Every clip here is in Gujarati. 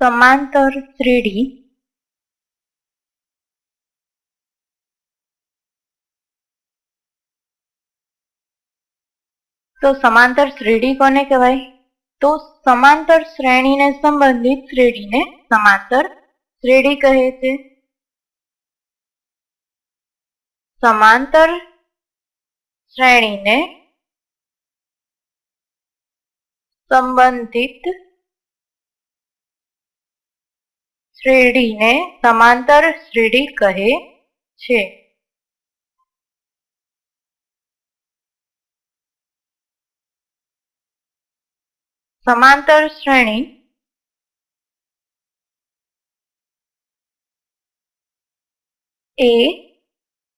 સમાંતર શ્રેણી તો સમાંતર શ્રેણી કોને કહેવાય? તો સમાંતર શ્રેણીને સંબંધિત શ્રેણીને સમાંતર શ્રેણી કહે છે. સમાંતર શ્રેણીને સંબંધિત શ્રેણીને સમાંતર શ્રેણી કહે છે સમાંતર શ્રેણી a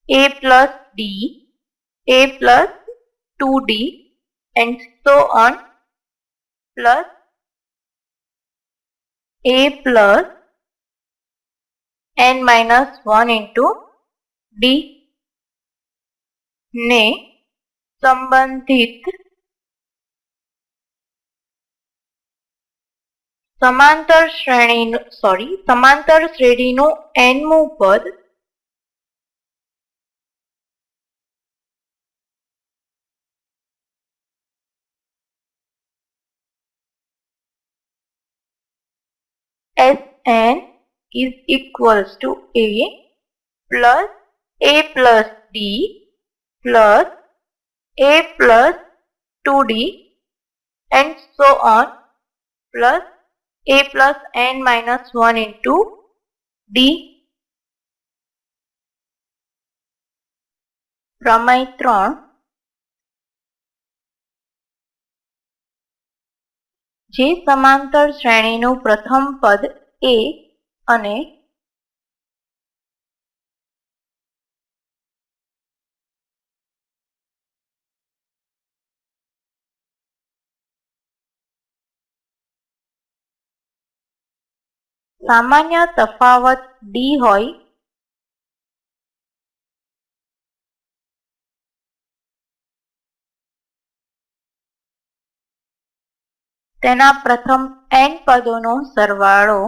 a plus d a plus 2d and so on plus a plus n minus 1 into d. ને સંબંધિત સમાંતર શ્રેણીનું સોરી સમાંતર શ્રેણીનું એનમું પદ Sn is equals to A plus A plus D plus A plus 2D and so on plus A plus N minus 1 into D પ્રમેય ત્રણ જે સમાંતર શ્રેણીનું પ્રથમ પદ એ અને સામાન્ય તફાવત ડી હોય તેના પ્રથમ એન પદોનો સરવાળો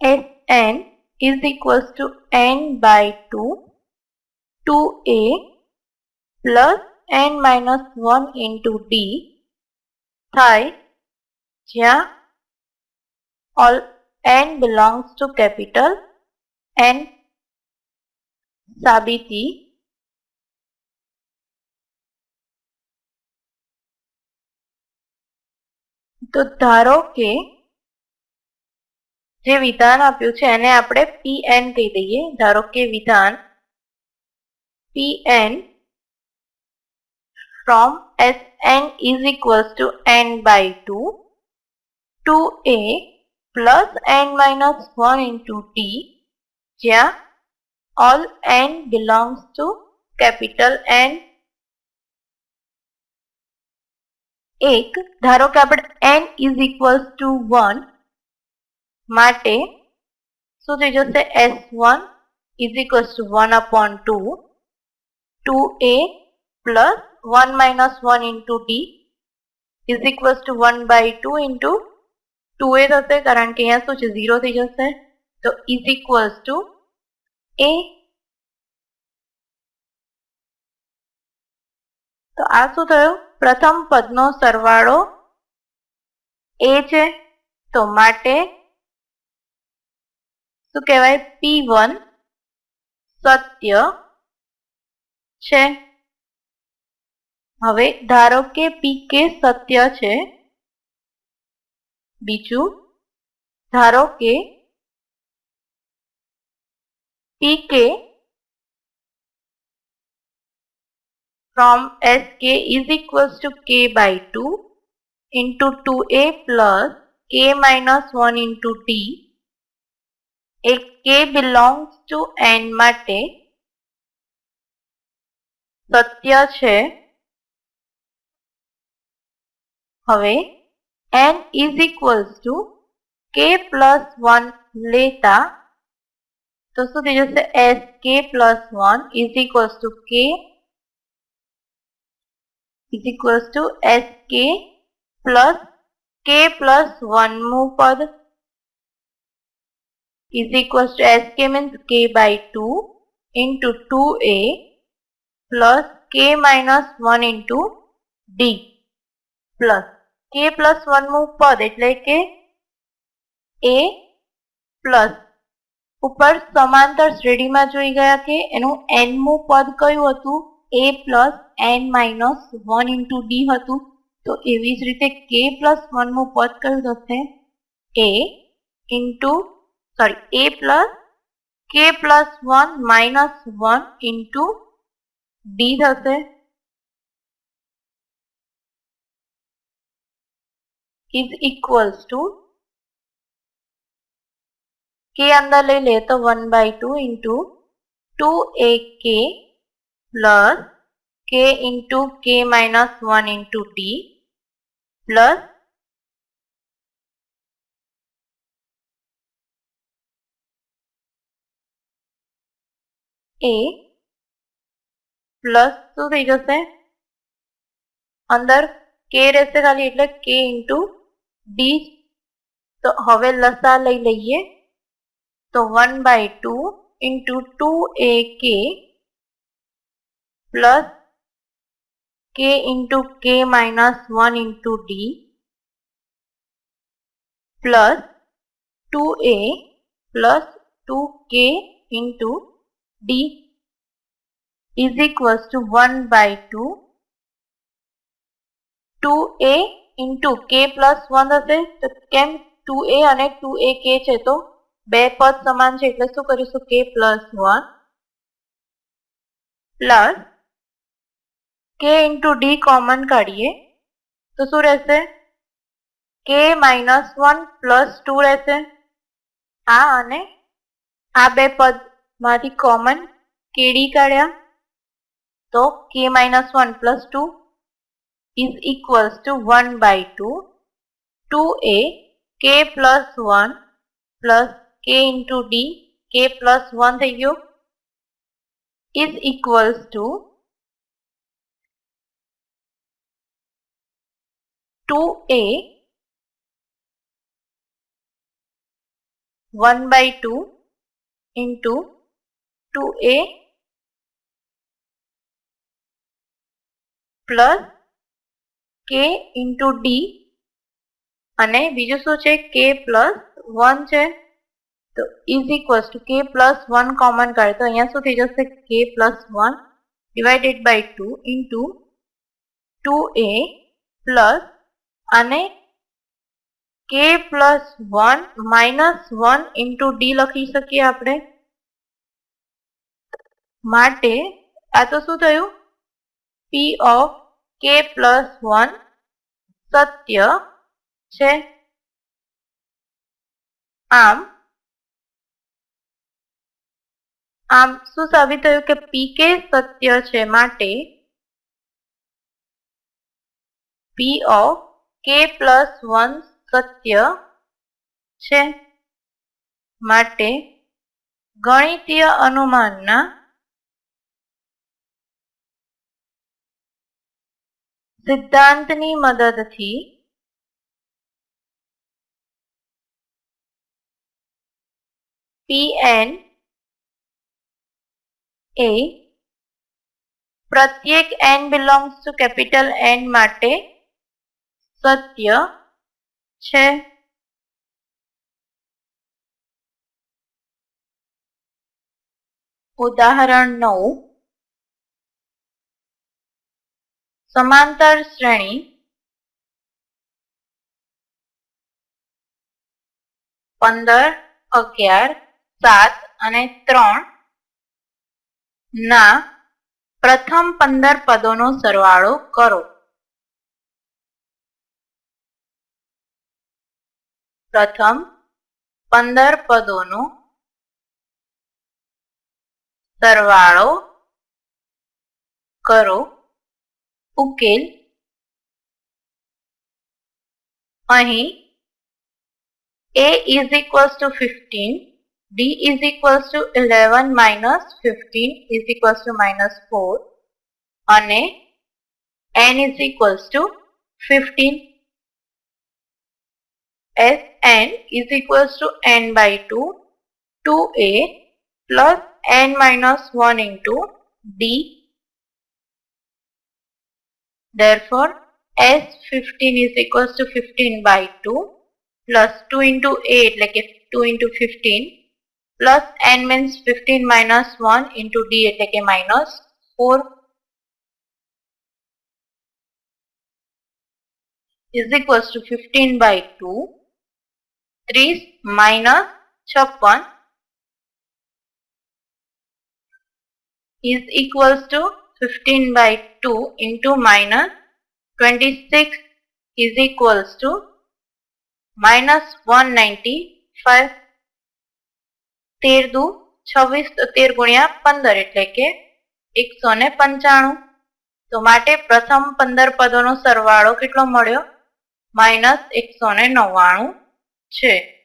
Sn is equals to n by 2 2a plus n minus 1 into d થાય જ્યાં all n belongs to capital N સાબિતી તો ધારો કે જે વિધાન આપ્યું છે એને આપણે પીએન કહી દઈએ ધારો કે વિધાન PN from Sn is equals to n by 2 2a plus n minus 1 into t જ્યાં all n belongs to capital N એક ધારો કે આપણે n is equals to 1 માટે શું થઈ જશે S1 is equals to 1 upon 2 2a plus 1 minus 1 into d is equals to 1 by 2 into 2a થશે કારણ કે અહીંયા શું છે 0 થઈ જશે તો is equals to a તો આ શું થયું પ્રથમ પદનો સરવાળો a છે તો માટે શું કહેવાય પી વન સત્ય છે હવે ધારો કે પી કે સત્ય છે બીજું ધારો કે પી કે from sk is equals to k by 2 into 2a plus k minus 1 into t A k belongs to n માટે સત્ય છે હવે n is equals to k plus 1 લેતા તો શું થઈ જશે S K plus one is equals to K is equals to S K plus K plus વનમું પદ is equals to sk means k by 2 into 2a plus k minus 1 into d plus. K plus 1 નું પદ એટલે કે a પ્લસ ઉપર સમાંતર શ્રેણીમાં જોઈ ગયા કે એનું n મું પદ કયું હતું? A plus n minus one into D હતું. તો એવી જ રીતે k પ્લસ વનનું પદ કયું થશે? A into sorry a plus k plus 1 minus 1 into d થશે is equals to k અંદર લઈ લે તો 1 by 2 into 2ak plus k into k minus 1 into d plus A plus શું થઈ જશે અંદર કે રહેશે ખાલી એટલે કે ઇન્ટુ ડી તો હવે લસા લઈ લઈએ તો one by two into two A K plus K into K minus one into D plus two A plus two K into d is equals to 1 by 2 2a into k plus 1 હશે. તો કેમ 2a અને 2a k છે? તો બે પદ સમાન છે, એટલે શું કરીશું? K plus 1 plus k into d common કાઢીએ. તો શું રહેશે? K minus one plus two રહેશે. આ અને આ બે પદ માંથી કોમન કેડી કાઢ્યા તો K minus one plus two is equals to one by two two A K plus one plus K into D K plus one થઈ ગયો is equals to two A one by two into 2a plus K into D અને બીજું શું છે? કે પ્લસ વન છે. તો is equals to K plus one common કાઢે તો અહીંયા શું થઈ જશે? K plus one divided by two into two A plus અને K plus one minus one into D લખી શકીએ આપણે. માટે આ તો શું થયું? P of K plus one સત્ય છે. આમ આમ શું સાબિત થયું કે પી કે સત્ય છે માટે P of K plus one સત્ય છે. માટે ગણિતીય અનુમાનના સિદ્ધાંતની મદદથી પીએન એ પ્રત્યેક N belongs to capital N માટે સત્ય છે. ઉદાહરણ નવ. સમાંતર શ્રેણી પંદર, અગિયાર, સાત અને ત્રણ ના પ્રથમ પંદર પદોનો સરવાળો કરો. પ્રથમ પંદર પદોનો સરવાળો કરો. ઉકેલ અહીં a is equals to 15 d is equals to 11 minus 15 is equals to minus 4 અને n is equals to 15 Sn is equals to n by 2 2a plus n minus 1 into d Therefore, S15 is equals to 15 by 2 plus 2 into 8 like 2 into 15 plus n means 15 minus 1 into d8 like a minus 4 is equals to 15 by 2 3 1 minus is equals to 15 by 2 into minus 26 is equals to minus 195 તેર દુ છવ્વીસ તેર ગુણ્યા પંદર એટલે કે એકસો ને પંચાણું. તો માટે પ્રથમ પંદર પદોનો સરવાળો કેટલો મળ્યો? માઇનસ એકસો ને નવ્વાણું છે.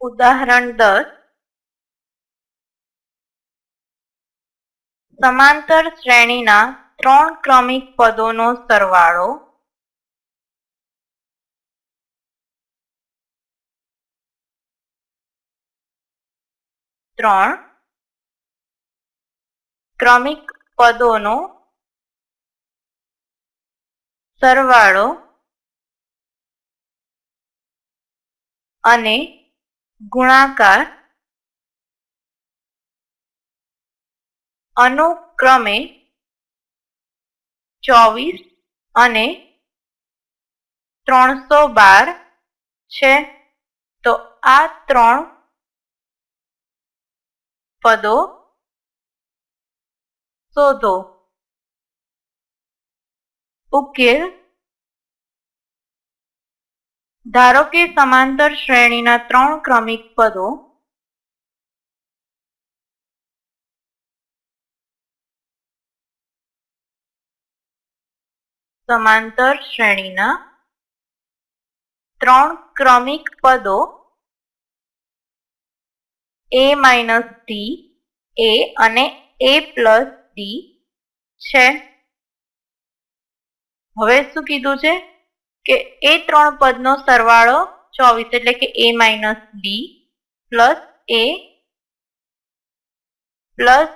ઉદાહરણ દસ. સમાંતર શ્રેણીના ત્રણ ક્રમિક પદોનો સરવાળો. ત્રણ. ક્રમિક પદોનો સરવાળો. અને ગુણાકાર અનુક્રમે ચોવીસ અને ત્રણસો બાર છે. તો આ ત્રણ પદો શોધો. ઉકેલ ધારો કે સમાંતર શ્રેણીના ત્રણ ક્રમિક પદો સમાંતર શ્રેણીના ત્રણ ક્રમિક પદો એ માઇનસ ડી એ અને એ પ્લસ ડી છે. હવે શું કીધું છે? કે એ ત્રણ પદનો સરવાળો ચોવીસ, એટલે કે A minus D plus A plus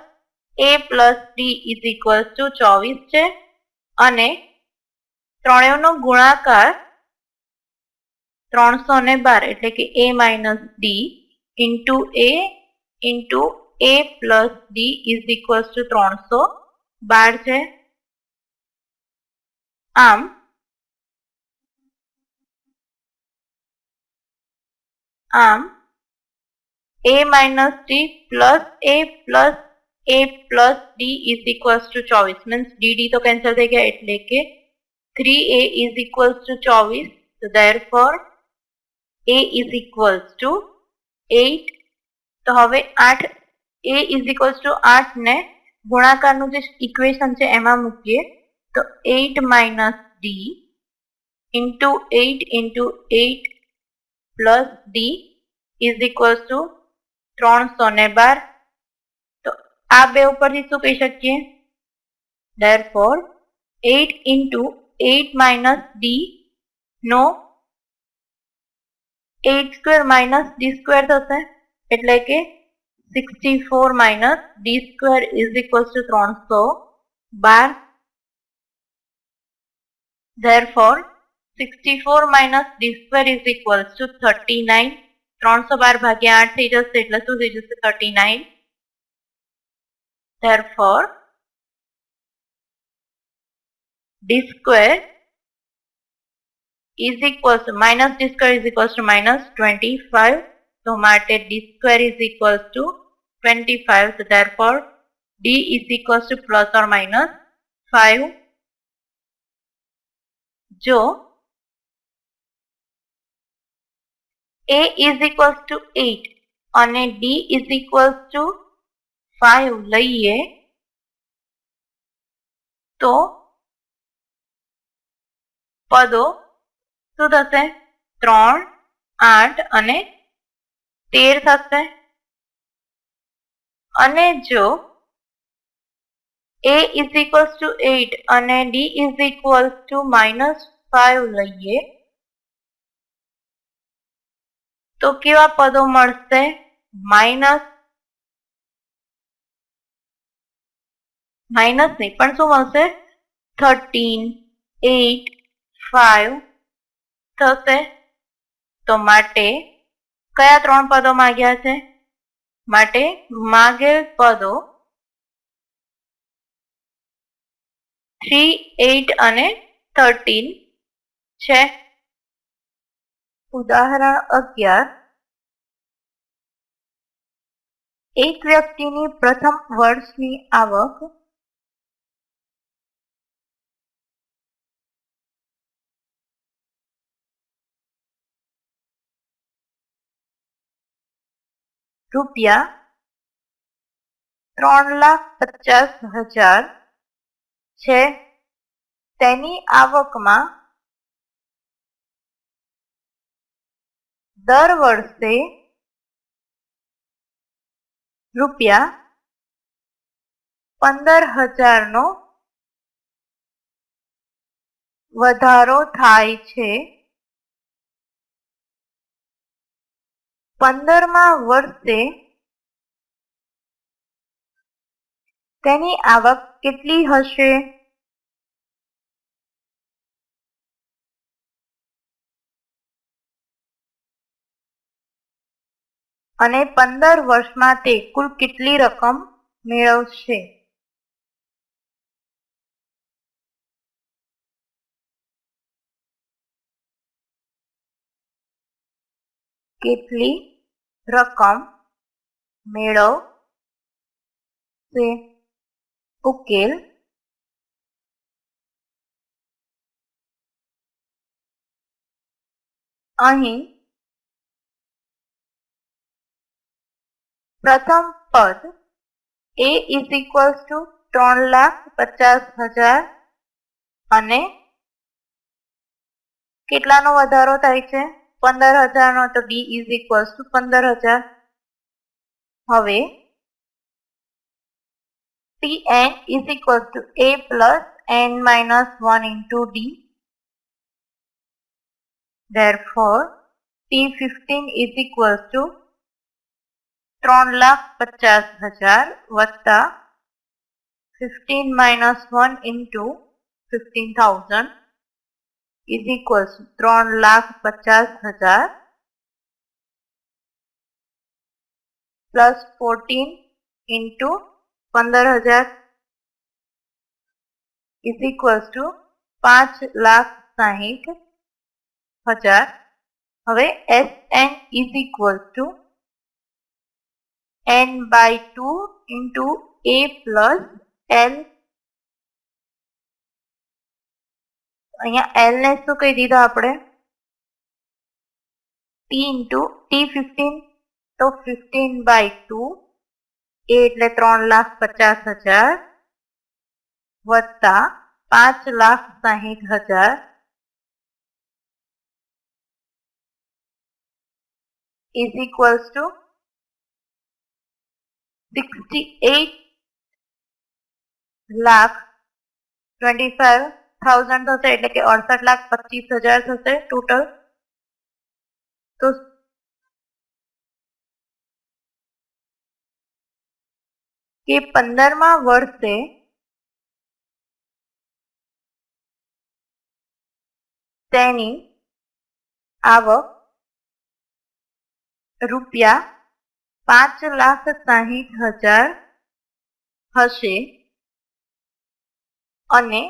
A plus D is equals to ચોવીસ છે. અને ત્રણેયનો ગુણાકાર ત્રણસો ને બાર, એટલે કે A minus D into A into A plus D is equals to ત્રણસો બાર છે. આમ આમ A minus D plus A plus A plus D is equals to ચોવીસ. મીન્સ ડી ડી તો કેન્સલ થઈ ગયા એટલે કે three A is equals to ચોવીસ. તો therefore A is equals to eight તો હવે આઠ એ ઇઝ ઇક્વલ્સ ટુ આઠ ને ગુણાકારનું જે ઇક્વેશન છે એમાં મૂકીએ, તો eight minus D into eight into eight plus D is equals to ત્રણસો ને બાર. તો આ બે ઉપરથી શું કહી શકીએ? Therefore eight into eight minus D નો eight square minus D square થશે. એટલે કે sixty four minus D square is equals to ત્રણસો બાર. Therefore 64 minus d square is equals to 39 ત્રણસો બાર ભાગ્યા આઠ થઈ જશે એટલે શું થઈ જશે thirty nine therefore d square is equals to minus d square is equals to minus 25 તો માટે d square is equals to 25 so therefore d is equals to plus or minus 5 જો a is equals to 8 અને d is equals to five લઈએ તો પદો શું થશે ત્રણ આઠ અને તેર થશે અને જો a is equals to 8 અને d is equals to minus 5 લઈએ તો કેવા પદો મળશે? માઇનસ માઇનસ નહીં, પણ શું મળશે? થર્ટીન, એટ, ફાઈવ થશે. તો માટે કયા ત્રણ પદો માગ્યા છે? માટે માગેલ પદો થ્રી, એટ અને થર્ટીન છે. ઉદાહરણ અગિયાર. એક વ્યક્તિની પ્રથમ વર્ષની આવક રૂપિયા ત્રણ લાખ પચાસ હજાર છે. તેની આવકમાં દર વર્ષે રૂપિયા પંદર હજારનો વધારો થાય છે. પંદરમા વર્ષે તેની આવક કેટલી હશે? અને પંદર વર્ષમાં તે કુલ કેટલી રકમ મેળવશે? કેટલી રકમ મેળવશે? ઉકેલ અહીં પ્રથમ પદ એ ઇઝ ઇક્વલ્સ ટુ ત્રણ લાખ પચાસ હજાર અને કેટલાનો વધારો થાય છે? પંદર હજારનો તો ડી ઇઝ ઇક્વલ્સ ટુ પંદર હજાર. હવે T N is equals to A plus N minus one into D therefore T15 is equals to ત્રણ લાખ પચાસ હજાર વત્તા fifteen minus one into fifteen thousand is equals ત્રણ લાખ પચાસ હજાર પ્લસ ફોર્ટીન ઇન્ટુ પંદર હજાર ઇઝ ઇક્વલ્સ ટુ પાંચ લાખ સાહીઠ હજાર હવે S N is equal to N by two into A plus L અહીંયા એલ ને શું કહી દીધા આપણે? ટી ઇન્ટુ ટી ફિફ્ટીન તો ફિફ્ટીન બાય ટુ એ એટલે ત્રણ લાખ પચાસ હજાર વત્તા પાંચ લાખ સાહીઠ હજાર. Is equals to 68 લાખ 25,000 થશે એટલે કે અડસઠ લાખ પચીસ હજાર થશે ટોટલ તો કે પંદરમા વર્ષે તેની આવક રૂપિયા પાંચ લાખ સાહીઠ હજાર હશે અને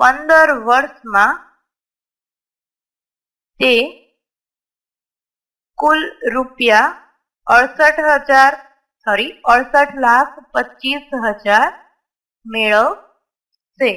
પંદર વર્ષમાં તે કુલ રૂપિયા અડસઠ હજાર સોરી અડસઠ લાખ પચીસ હજાર મેળવશે.